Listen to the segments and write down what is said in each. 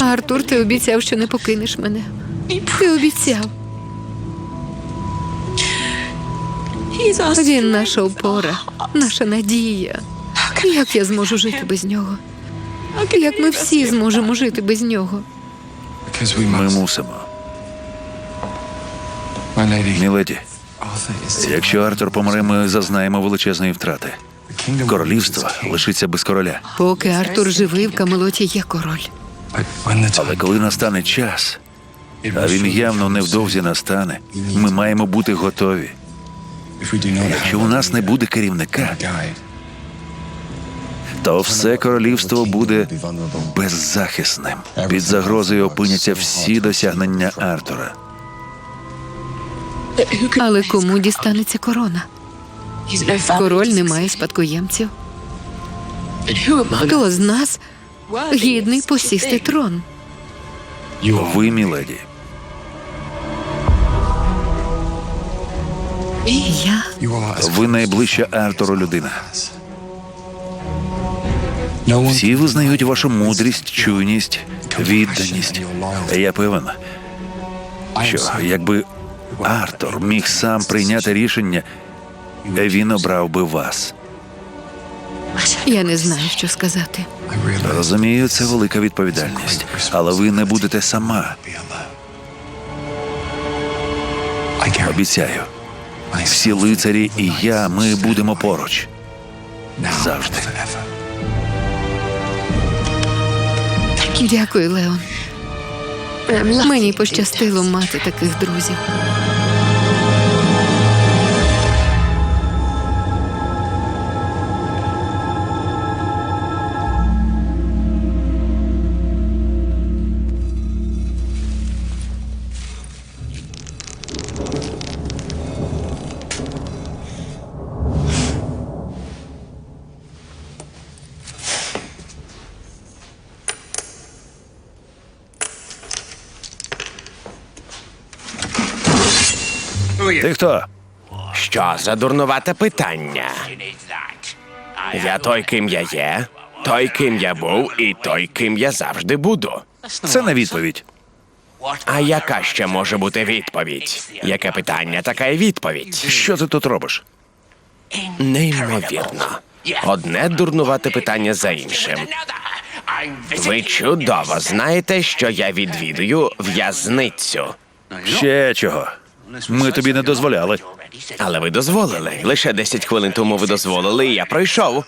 Артур, ти обіцяв, що не покинеш мене. Ти обіцяв. Він наша опора, наша надія. Як я зможу жити без нього? Як ми всі зможемо жити без нього? Ми мусимо. Міледі, якщо Артур помре, ми зазнаємо величезної втрати. Королівство лишиться без короля. Поки Артур живий, в Камелоті є король. Але коли настане час, а він явно невдовзі настане, ми маємо бути готові. Якщо у нас не буде керівника, то все королівство буде беззахисним. Під загрозою опиняться всі досягнення Артура. Але кому дістанеться корона? Король не має спадкоємців. Хто з нас гідний посісти трон? Ви, міледі, Я ви найближча Артуру людина. Всі визнають вашу мудрість, чуйність, відданість. Я певен, що якби Артур міг сам прийняти рішення, він обрав би вас. Я не знаю, що сказати. Розумію, це велика відповідальність, але ви не будете сама. Обіцяю, всі лицарі і я, ми будемо поруч. Завжди. Дякую, Леон. Мені пощастило мати таких друзів. Ти хто? Що за дурнувате питання? Я той, ким я є, той, ким я був, і той, ким я завжди буду. Це не відповідь. А яка ще може бути відповідь? Яке питання, така й відповідь. Що ти тут робиш? Неймовірно. Одне дурнувате питання за іншим. Ви чудово знаєте, що я відвідую в'язницю. Ще чого? Ми тобі не дозволяли. Але ви дозволили. Лише 10 хвилин тому ви дозволили, і я пройшов.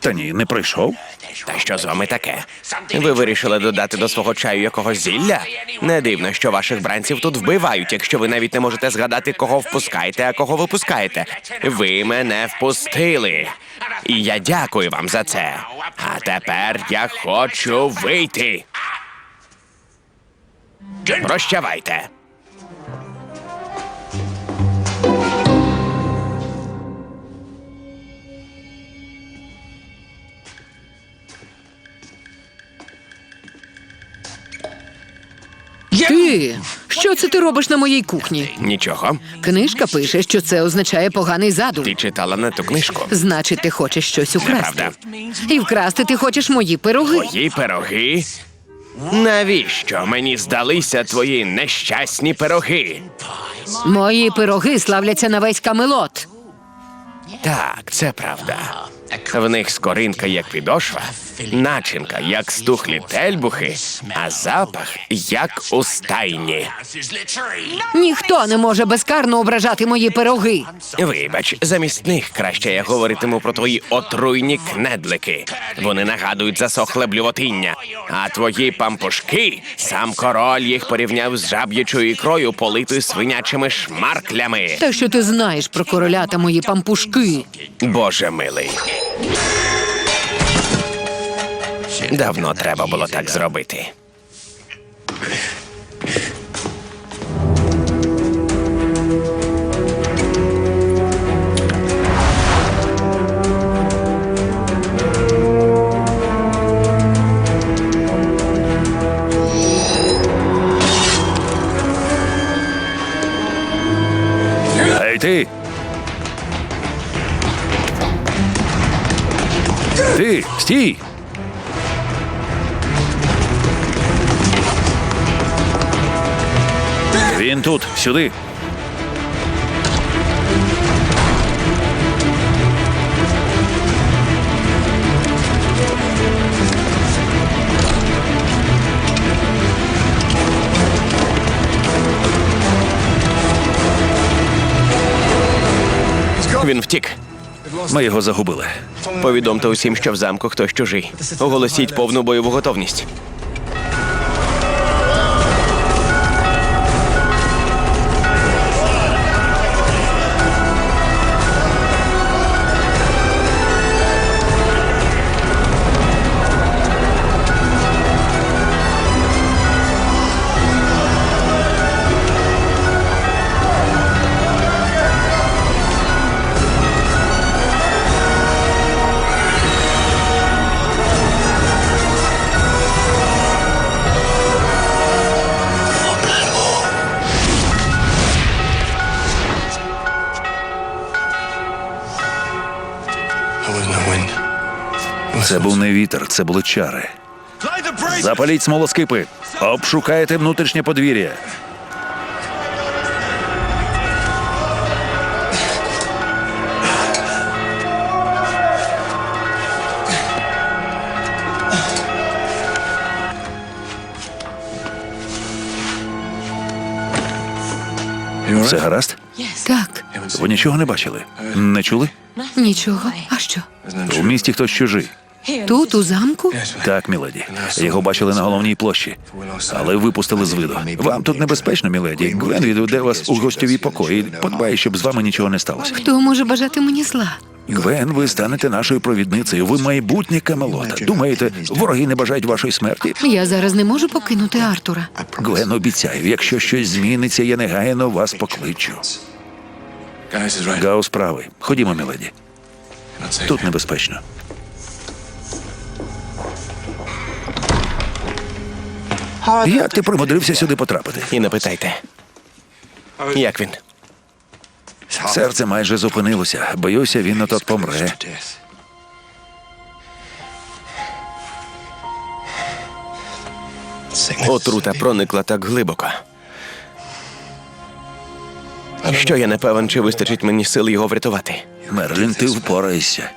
Та ні, не прийшов. Та що з вами таке? Ви вирішили додати до свого чаю якогось зілля? Не дивно, що ваших бранців тут вбивають, якщо ви навіть не можете згадати, кого впускаєте, а кого випускаєте. Ви мене впустили. І я дякую вам за це. А тепер я хочу вийти. Прощавайте. Ти що це ти робиш на моїй кухні? Нічого. Книжка пише, що це означає поганий задум. Ти читала не ту книжку. Значить, ти хочеш щось украсти. Неправда. І вкрасти ти хочеш мої пироги. Твої пироги? Навіщо мені здалися твої нещасні пироги? Мої пироги славляться на весь камелот. Так, це правда. В них скоринка як підошва, начинка як стухлі тельбухи, а запах як у стайні. Ніхто не може безкарно ображати мої пироги. Вибач, замість них краще я говоритиму про твої отруйні кнедлики. Вони нагадують засохле блювотиння. А твої пампушки сам король їх порівняв з жаб'ячою ікрою, политою свинячими шмарклями. Те, що ти знаєш про короля та мої пампушки. Боже милий. Давно треба було так зробити. Ти! Ти стій! Він тут, сюди. Він втік. Ми його загубили. Повідомте усім, що в замку хтось чужий. Оголосіть повну бойову готовність. Це був не вітер, це були чари. Запаліть смолоскипи. Обшукайте внутрішнє подвір'я. Все гаразд? Так, Ви нічого не бачили? Не чули? нічого. А що? У місті хтось чужий. Тут, у замку? Так, міледі. Його бачили на головній площі, але випустили з виду. Вам тут небезпечно, міледі. Гвен відведе вас у гостьові покої. Подбає, щоб з вами нічого не сталося. Хто може бажати мені зла? Гвен, ви станете нашою провідницею. Ви майбутнє Камелота. Думаєте, вороги не бажають вашої смерті? Я зараз не можу покинути Артура. Гвен, обіцяю, якщо щось зміниться, я негайно вас покличу. Гаус правий. Ходімо, міледі. Тут небезпечно. Як ти примудрився сюди потрапити? І не питайте. Як він? Серце майже зупинилося. Боюся, він отот помре. Отрута проникла так глибоко. Що я не певен, чи вистачить мені сил його врятувати. Мерлін, ти впораєшся.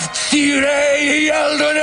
Kraft, die Regeln,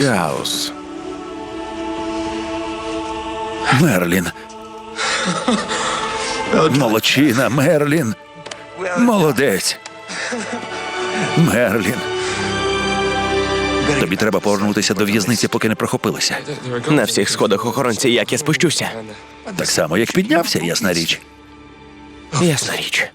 Гаус. Мерлін. Молодчина, Мерлін. Молодець. Мерлін. Тобі треба повернутися до в'язниці, поки не прохопилися. На всіх сходах охоронці, як я спущуся. Так само, як піднявся, ясна річ. Ясна річ.